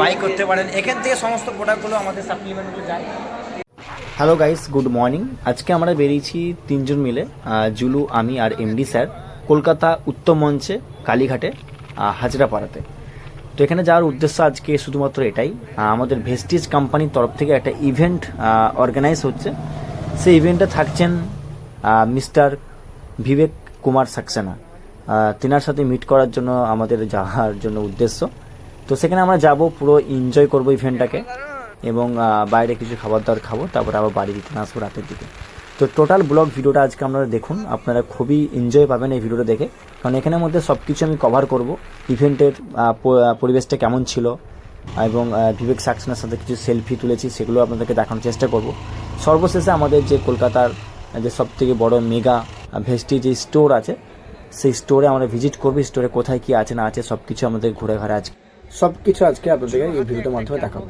By করতে পারেন। এখান থেকে সমস্ত প্রোডাক্টগুলো আমাদের সাপ্লিমেন্টগুলো যায়। হ্যালো গাইস গুড মর্নিং আজকে আমরা বেরিয়েছি তিনজন মিলে জুলু, আমি আর এমডি স্যার, কলকাতা উত্তম মঞ্চে, কালীঘাটে হাজরাপাড়াতে। তো এখানে যাওয়ার উদ্দেশ্য আজকে শুধুমাত্র এটাই আমাদের ভেস্টিজ কোম্পানির তরফ থেকে একটা ইভেন্ট অর্গানাইজ হচ্ছে। সেই ইভেন্টে থাকছেন মিস্টার বিবেক কুমার সাক্সেনা। তিনার সাথে মিট করার জন্য আমাদের যাওয়ার জন্য উদ্দেশ্য। তো সেখানে আমরা যাব, পুরো এনজয় করব ইভেন্টটাকে এবং বাইরে কিছু খাবার দাবার খাব, তারপরে আবার বাড়ি রিটার্ন আসব রাতের দিকে। তো টোটাল ব্লগ ভিডিওটা আজকে আপনারা দেখুন, আপনারা খুবই এনজয় পাবেন এই ভিডিওটা দেখে। কারণ এখানের মধ্যে সব কিছু আমি কভার করব ইভেন্টের পরিবেশটা কেমন ছিল এবং বিবেক সাকসেনের সাথে কিছু সেলফি তুলেছি, সেগুলো আপনাদেরকে দেখানোর চেষ্টা করব। সর্বশেষে আমাদের যে কলকাতার যে সব থেকে বড় মেগা ভেস্টি যে স্টোর আছে, সেই স্টোরে আমরা ভিজিট করব স্টোরে কোথায় কি আছে, না আছে সব কিছু আমাদের ঘুরে ঘাড়ে আজকে। সব কিছু আজকে আপনাদেরকে এই ভিডিওটার মাধ্যমে দেখাবো।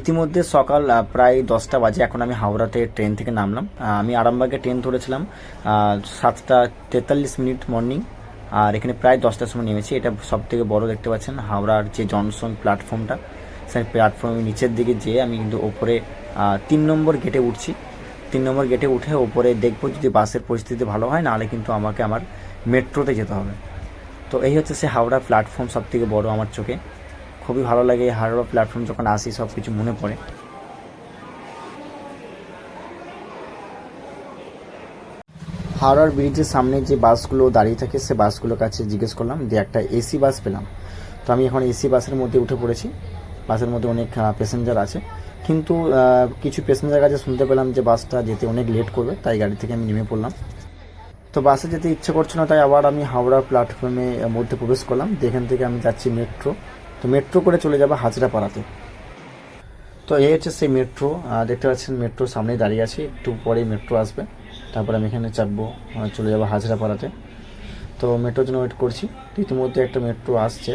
ইতিমধ্যে সকাল প্রায় দশটা বাজে। এখন আমি হাওড়াতে ট্রেন থেকে নামলাম। আমি আরামবাগে ট্রেন ধরেছিলাম আহ, সাতটা তেতাল্লিশ মিনিট মর্নিং। আর এখানে প্রায় দশটার সময় নেমেছি। এটা সব থেকে বড় দেখতে পাচ্ছেন হাওড়ার যে জনসন প্ল্যাটফর্মটা। সেই প্ল্যাটফর্মের নিচের দিকে যেয়ে আমি কিন্তু ওপরে তিন নম্বর গেটে উঠছি। তিন নম্বর গেটে উঠে ওপরে দেখব যদি বাসের পরিস্থিতি ভালো হয়, নাহলে কিন্তু আমাকে আমার মেট্রোতে যেতে হবে। তো এই হচ্ছে সে হাওড়া প্ল্যাটফর্ম সব থেকে বড় আমার চোখে। খুবই ভালো লাগে হাওড়া প্ল্যাটফর্ম যখন আসি সব কিছু মনে পড়ে। হাওড়ার ব্রিজের সামনে যে বাসগুলো দাঁড়িয়ে থাকে, সে বাসগুলোর কাছে জিজ্ঞেস করলাম যে একটা এসি বাস পেলাম। তো আমি এখন এসি বাসের মধ্যে উঠে পড়েছি। বাসের মধ্যে অনেক প্যাসেঞ্জার আছে। কিন্তু কিছু প্যাসেঞ্জার কাছে শুনতে পেলাম যে বাসটা যেতে অনেক লেট করবে, তাই গাড়ি থেকে আমি নেমে পড়লাম। তো বাসে যেতে ইচ্ছে করছে না, তাই আবার আমি হাওড়া প্ল্যাটফর্মে মধ্যে প্রবেশ করলাম। যেখান থেকে আমি যাচ্ছি মেট্রো তো মেট্রো করে চলে যাব হাজরাপাড়াতে। তো এই হচ্ছে সেই মেট্রো দেখতে পাচ্ছেন মেট্রো সামনেই দাঁড়িয়ে আছে। একটু পরে মেট্রো আসবে। তারপর আমি এখানে চাপবো চলে যাব হাজরাপাড়াতে। তো মেট্রোর জন্য ওয়েট করছি। ইতিমধ্যে একটা মেট্রো আসছে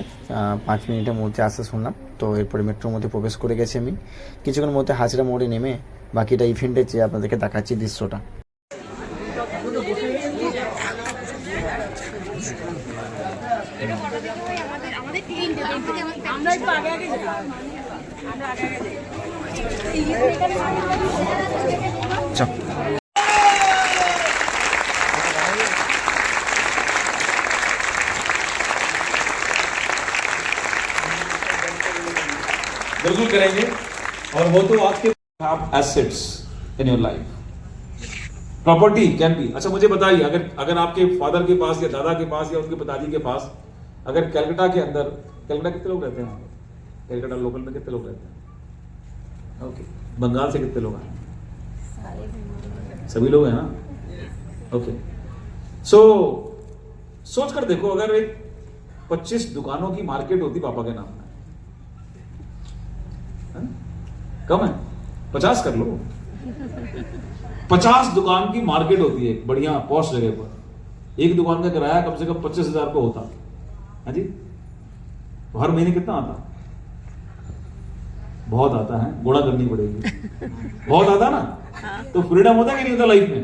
পাঁচ মিনিটের মধ্যে আসতে শুনলাম। তো এরপরে মেট্রোর মধ্যে প্রবেশ করে গেছি আমি। কিছুক্ষণের মধ্যে হাজরা মোড়ে নেমে বাকিটা ইভেন্টে যে আপনাদেরকে দেখাচ্ছি দৃশ্যটা। আমরা बिल्कुल करेंगे। और वो तो आपके आप assets in your life property can be अच्छा मुझे बताइए, अगर अगर आपके फादर के पास या दादा के पास या उनके पिताजी के पास, अगर कलकत्ता के अंदर कैलकटा कितने लोग रहते हैं पे? लोकल में कितने लोग रहते हैं? ओके बंगाल से कितने लोग हैं सभी लोग हैं ना? ओके सो सोच कर देखो, अगर एक 25 दुकानों की मार्केट होती पापा के नाम में? कम है? पचास कर लो। पचास दुकान की मार्केट होती है बढ़िया पॉश जगह पर। एक दुकान का किराया कम से कम पच्चीस हज़ार रुपये होता। है जी? तो हर महीने कितना आता? बहुत आता है गुणा करनी पड़ेगी। बहुत आता ना? तो फ्रीडम होता कि नहीं होता लाइफ में?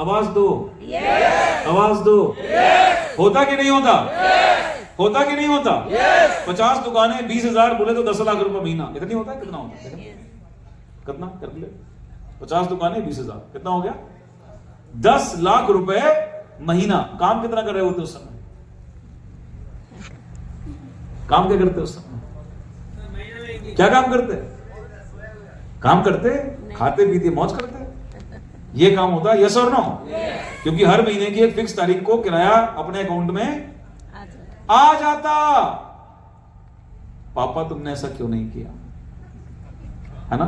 आवाज़ दो। आवाज़ दो। होता कि नहीं होता? होता कि नहीं होता? पचास दुकानें बीस हज़ार बोले तो दस लाख रुपए महीना। इतनी होता? है कितना होता? है कितना? कैलकुलेट पचास दुकानें बीस हज़ार। कितना हो गया? दस लाख रुपए महीना। काम कितना कर रहे होते उस समय? काम क्या करते उस समय? क्या काम करते? काम करते? खाते पीते मौज करते? ये काम होता है यस और नो क्योंकि हर महीने की एक फिक्स तारीख को किराया अपने अकाउंट में आ जाता। पापा, तुमने ऐसा क्यों नहीं किया? है ना?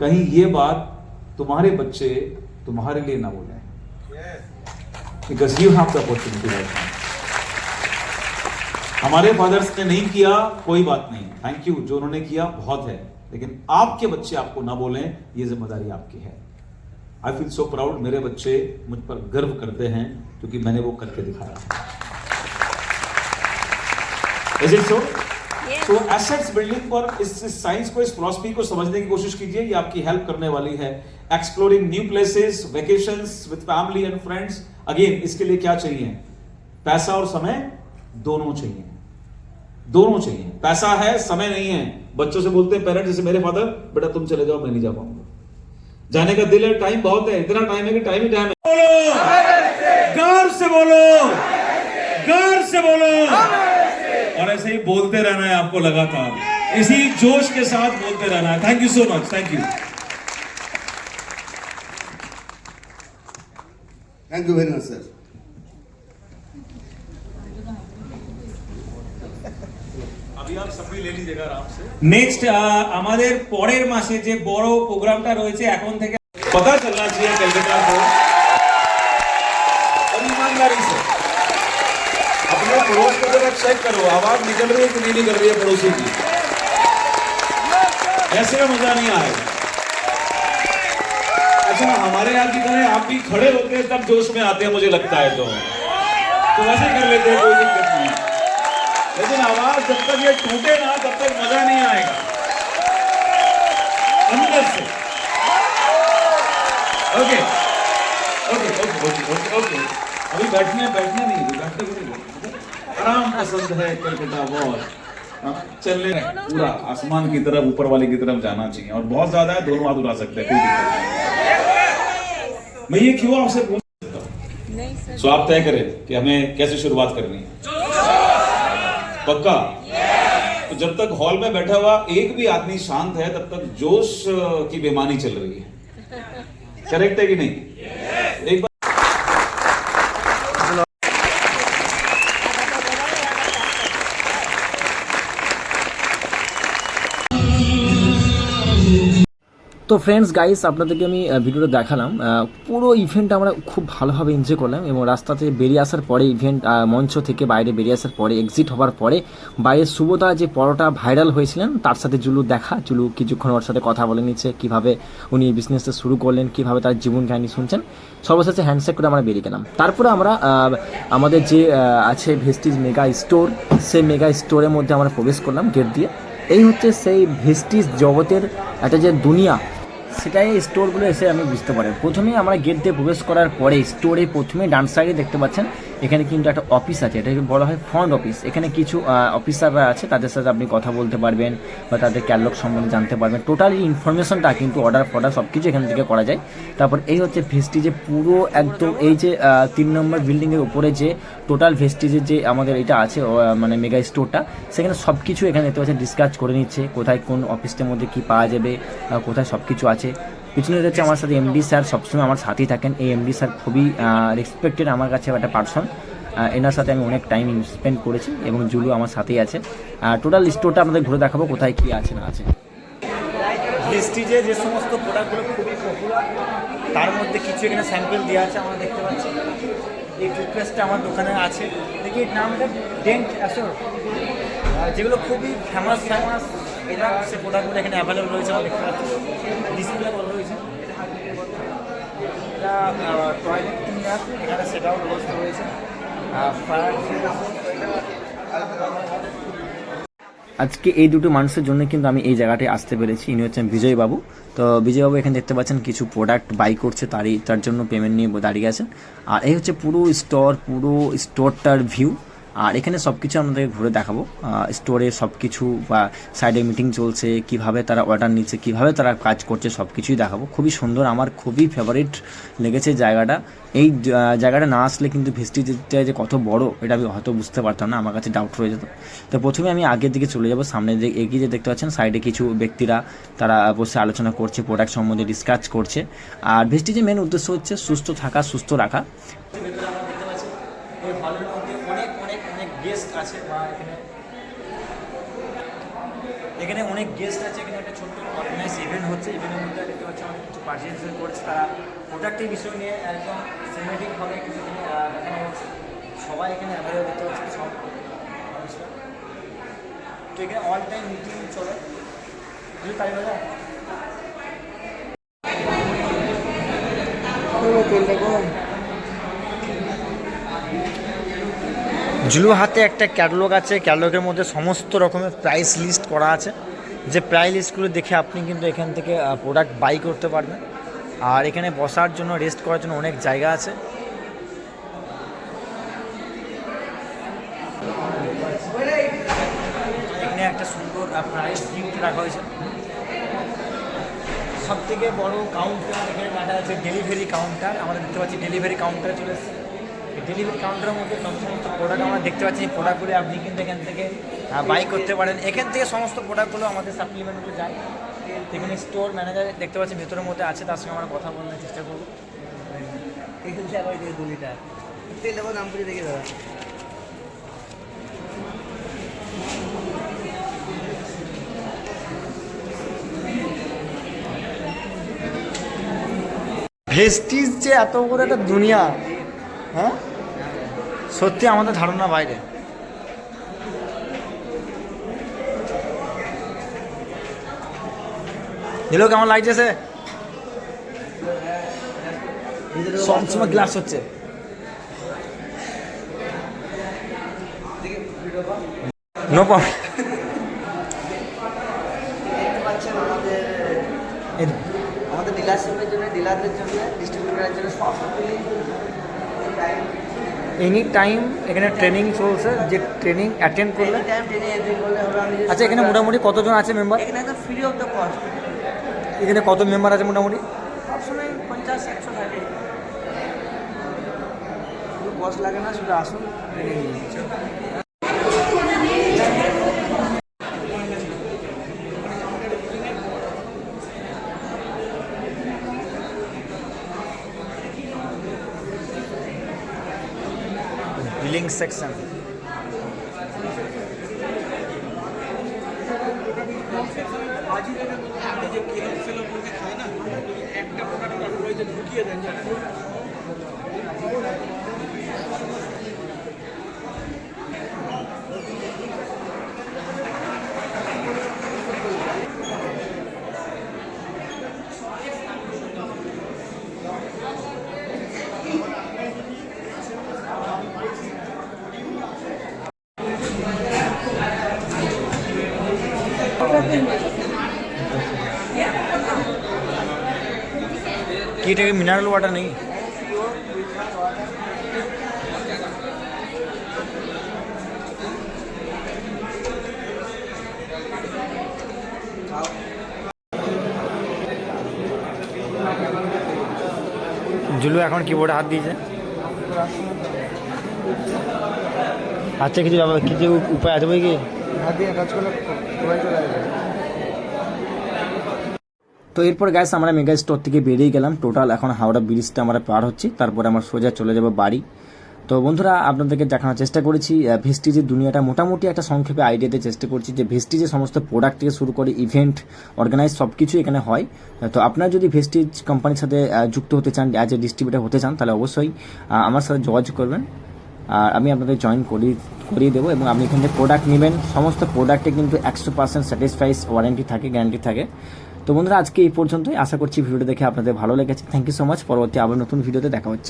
कहीं ये बात तुम्हारे बच्चे तुम्हारे लिए ना बोले। Because you have the opportunity right हमारे फादर्स ने नहीं किया, कोई बात नहीं। थैंक यू जो उन्होंने किया, बहुत है। लेकिन आपके बच्चे आपको ना बोलें, ये ज़िम्मेदारी आपकी है। आई फील सो प्राउड मेरे बच्चे मुझ पर गर्व करते हैं, क्योंकि मैंने वो करके दिखाया इज़ इट सो तो एसेट्स बिल्डिंग पर इस साइंस को इस फिलोसफी को समझने की कोशिश कीजिए। ये आपकी हेल्प करने वाली है। Exploring new places vacations with family and friends again इसके लिए क्या चाहिए? पैसा और समय दोनों चाहिए। दोनों चाहिए। पैसा है समय नहीं है। बच्चों से बोलते हैं पेरेंट्स जैसे मेरे फादर बेटा तुम चले जाओ मैं नहीं जा पाऊँगा। जाने का दिल है टाइम बहुत है। इतना टाइम है कि टाइम ही टाइम है बोलो गौर से बोलो गौर से बोलो और ऐसे ही बोलते रहना है आपको लगातार इसी जोश के साथ बोलते रहना है thank you so much thank you thank you very much sir next আমাদের পরের মাসে যে বড় প্রোগ্রামটা রয়েছে এখন থেকে पता चलना चाहिए कलकत्ता को और ईमानदारी से अपने पड़ोस को जरा चेक करो, आवाज़ निकल रही है कि नहीं निकल रही है पड़ोसी की? ऐसे में मज़ा नहीं आएगा। अच्छा हमारे यहाँ की तरह आप भी खड़े होते हैं, तब जोश में आते हैं, मुझे लगता है तो। तो वैसे कर लेते हैं, कोई दिक्कत नहीं। लेकिन आवाज़ जब तक ये टूटे ना, तब तक मज़ा नहीं आएगा। अंदर से। Okay. Okay okay okay okay अभी बैठने बैठने नहीं, बैठने को नहीं। आराम पसंद है कलकत्ता बहुत चलने पूरा आसमान की तरफ़ ऊपर वाले की तरफ़ जाना चाहिए। और बहुत ज़्यादा है दोनों हाथ उड़ा सकते हैं कोई दिक्कत नहीं। मैं ये क्यों आपसे पूछ सकता हूँ? सो आप तय करें कि हमें कैसे शुरुआत करनी है। पक्का? तो जब तक हॉल में बैठा हुआ एक भी आदमी शांत है तब तक जोश की बेमानी चल रही है। करेक्ट है कि नहीं? एक बार তো ফ্রেন্ডস গাইস আপনাদেরকে আমি ভিডিওটা দেখালাম। পুরো ইভেন্ট আমরা খুব ভালোভাবে এনজয় করলাম এবং রাস্তাতে বেরিয়ে আসার পরে ইভেন্ট মঞ্চ থেকে বাইরে বেরিয়ে আসার পরে এক্সিট হওয়ার পরে বাইরে সুবোধা যে পরোটা ভাইরাল হয়েছিলেন, তার সাথে জুলু দেখা। জুলু কিছুক্ষণ ওর সাথে কথা বলে নিচ্ছে, কীভাবে উনি বিজনেসটা শুরু করলেন, কীভাবে তার জীবন কাহিনী শুনছেন। সর্বশেষে হ্যান্ডশেক করে আমরা বেরিয়ে গেলাম। তারপরে আমরা আমাদের যে আছে ভেস্টিজ মেগা স্টোর সেই মেগা স্টোরের মধ্যে আমরা প্রবেশ করলাম গেট দিয়ে। এই হচ্ছে সেই ভেস্টিজ জগতের একটা যে দুনিয়া সেটাই স্টোরগুলো এসে আমি বুঝতে পারি প্রথমেই আমরা গেট দিয়ে প্রবেশ করার পরে স্টোরে প্রথমেই ডান সাইডে দেখতে পাচ্ছেন এখানে কিন্তু একটা অফিস আছে, এটাকে বলা হয় ফ্রন্ট অফিস এখানে কিছু অফিসাররা আছে, তাদের সাথে আপনি কথা বলতে পারবেন বা তাদের ক্যালক সম্বন্ধে জানতে পারবেন। টোটালি ইনফরমেশনটা কিন্তু অর্ডার ফর্ডার সব কিছু এখান থেকে করা যায়। তারপর এই হচ্ছে ভেস্টিজে পুরো একদম এই যে তিন নম্বর বিল্ডিংয়ের উপরে যে টোটাল ভেস্টিজের যে আমাদের এটা আছে মানে মেগা স্টোরটা সেখানে সব কিছু এখানে দেখতে পাচ্ছেন ডিসকাস করে নিচ্ছে, কোথায় কোন অফিসটার মধ্যে কি পাওয়া যাবে কোথায় সব কিছু আছে। পিছনে হচ্ছে আমার সাথে এমডি স্যার, সবসময় আমার সাথেই থাকেন। এই এমডি স্যার খুবই রেসপেক্টেড আমার কাছে একটা পার্সন এনার সাথে আমি অনেক টাইম স্পেন্ড করেছি এবং জুলু আমার সাথেই আছে। টোটাল স্টোরটা আমাদের ঘুরে দেখাবো কোথায় কি আছে, না আছে। ভেস্টিজে যে সমস্ত প্রোডাক্টগুলো খুবই পপুলার তার মধ্যে কিছু এখানে স্যাম্পল দেওয়া আছে, আমরা দেখতে পাচ্ছি। এই টুথপেস্টটা আমার দোকানে আছে। দেখি এর নামটা ডেন্ট অ্যাসোর যেগুলো খুবই ফেমাস ফেমাস এটা সে প্রোডাক্টগুলো এখানে অ্যাভেলেবল রয়েছে দেখতে পাচ্ছি ডিসপ্লে রয়েছে। এটা টয়লেট ক্লিনার এখানে ব্যবস্থা রয়েছে। আজকে এই দুটো মানুষের জন্য কিন্তু আমি এই জায়গাটায় আসতে পেরেছি। ইনি হচ্ছেন বিজয়বাবু তো বিজয়বাবু এখানে দেখতে পাচ্ছেন কিছু প্রোডাক্ট বাই করছে, তারই, তার জন্য পেমেন্ট নিয়ে দাঁড়িয়ে আছেন। আর এই হচ্ছে পুরো স্টোর পুরো স্টোরটার ভিউ আর এখানে সব কিছু আপনাদেরকে ঘুরে দেখাবো। স্টোরে সব কিছু বা সাইডে মিটিং চলছে, কীভাবে তারা অর্ডার নিচ্ছে, কীভাবে তারা কাজ করছে সব কিছুই দেখাবো। খুবই সুন্দর, আমার খুবই ফেভারিট লেগেছে জায়গাটা। এই জায়গাটা না আসলে কিন্তু ভেস্টিজটা যে কত বড়, এটা আমি হয়তো বুঝতে পারতাম না, আমার কাছে ডাউট রয়ে যেত। তো প্রথমে আমি আগের দিকে চলে যাব, সামনে দিকে এগিয়ে যে দেখতে পাচ্ছেন সাইডে কিছু ব্যক্তিরা তারা বসে আলোচনা করছে প্রোডাক্ট সম্বন্ধে ডিসকাস করছে। আর ভেস্টিজের মেন উদ্দেশ্য হচ্ছে সুস্থ থাকা, সুস্থ রাখা আমরা দেখতে পাচ্ছি এই হলের মধ্যে অনেক অনেক অনেক গেস্ট আছে বা এখানে এখানে অনেক গেস্ট আছে, এখানে একটা ছোট্ট অর্গানাইজ ইভেন্ট হচ্ছে ইভেন্টের মধ্যে দেখতে পাচ্ছি অনেক কিছু পার্টিসিপেট করছে তারা। প্রোডাক্টের বিষয় নিয়ে একদম সিনেমেটিক ভাবে কিছু দেখানো হচ্ছে সবাই এখানে অ্যাভেলেবল দেখতে পাচ্ছি, সব তো এখানে অল টাইম মিটিং চলে। বুঝলি তাই বাজা জুলু হাতে একটা ক্যাটালগ আছে। ক্যাটালগের মধ্যে সমস্ত রকমের প্রাইস লিস্ট করা আছে। যে প্রাইস লিস্টগুলো দেখে আপনি কিন্তু এখান থেকে প্রোডাক্ট বাই করতে পারবেন। আর এখানে বসার জন্য রেস্ট করার জন্য অনেক জায়গা আছে। এখানে একটা সুন্দর প্রাইস গিফট রাখা হয়েছে। সব থেকে বড় কাউন্টার এখানে কাটা আছে ডেলিভারি কাউন্টার আমরা দেখতে পাচ্ছি ডেলিভারি কাউন্টার চলে এসেছে। ডেলিভারি কাউন্টারের মধ্যে সব সমস্ত প্রোডাক্ট আমরা দেখতে পাচ্ছি এই প্রোডাক্টগুলো আপনি কিন্তু এখান থেকে বাই করতে পারেন। এখান থেকে সমস্ত প্রোডাক্টগুলো আমাদের সাপ্লিমেন্টগুলো যায়। এখানে স্টোর ম্যানেজার দেখতে পাচ্ছি ভেতরের মধ্যে আছে তার সঙ্গে আমরা কথা বলার চেষ্টা করব। ভেস্টিজ যে এত বড় একটা দুনিয়া হ্যাঁ? সত্যি আমাদের ধারণা বাইরে। দিল কেমন লাগছে? সবসময় গ্লাস হচ্ছে। আমাদের জন্য ডিলারদের জন্য ডিস্ট্রিবিউটারের জন্য এনি টাইম এখানে ট্রেনিং চলছে যে ট্রেনিং অ্যাটেন্ড করলে? আচ্ছা এখানে মোটামুটি কতজন আছে মেম্বার এখানে তো ফ্রি অফ দ্য কস্ট এখানে কত মেম্বার আছে মোটামুটি? সবসময় পঞ্চাশ একশো থাকে। কস্ট লাগে না শুধু আসুন। ট্রেনে নিয়ে নিন। বিলিং সেকশন কি এটাকে মিনারেল ওয়াটার নেই জুলু এখন কিবোর্ডে হাত দিয়েছে আচ্ছা কিছু কিছু উপায় আছে বই কি হাত দিয়ে কাজ করলে চলে আসবে তো এরপর গ্যাস আমরা মেগা স্টোর থেকে বেরিয়ে গেলাম। টোটাল এখন হাওড়া ব্রিজটা আমরা পার হচ্ছি। তারপরে আমার সোজা চলে যাব বাড়ি। তো বন্ধুরা, আপনাদেরকে দেখানোর চেষ্টা করেছি ভেস্টিজের দুনিয়াটা। মোটামুটি একটা সংক্ষেপে আইডিয়াতে চেষ্টা করছি যে ভেস্টিজের সমস্ত প্রোডাক্ট থেকে শুরু করে ইভেন্ট অর্গানাইজ সব কিছু এখানে হয়। তো আপনারা যদি ভেস্টিজ কোম্পানির সাথে যুক্ত হতে চান অ্যাজ এ ডিস্ট্রিবিউটার হতে চান, তাহলে অবশ্যই আমার সাথে যোগাযোগ করবেন। আর আমি আপনাদের জয়েন করিয়ে করিয়ে দেবো এবং আপনি এখান থেকে প্রোডাক্ট নেবেন। সমস্ত প্রোডাক্টে কিন্তু একশো পার্সেন্ট স্যাটিসফাইস ওয়ারেন্টি থাকে গ্যারান্টি থাকে। তো বন্ধুরা, আজকে এই পর্যন্তই। আশা করছি ভিডিওটা দেখে আপনাদের ভালো লেগেছে। থ্যাংক ইউ সো মাচ পরবর্তী আবার নতুন ভিডিওতে দেখা হচ্ছে।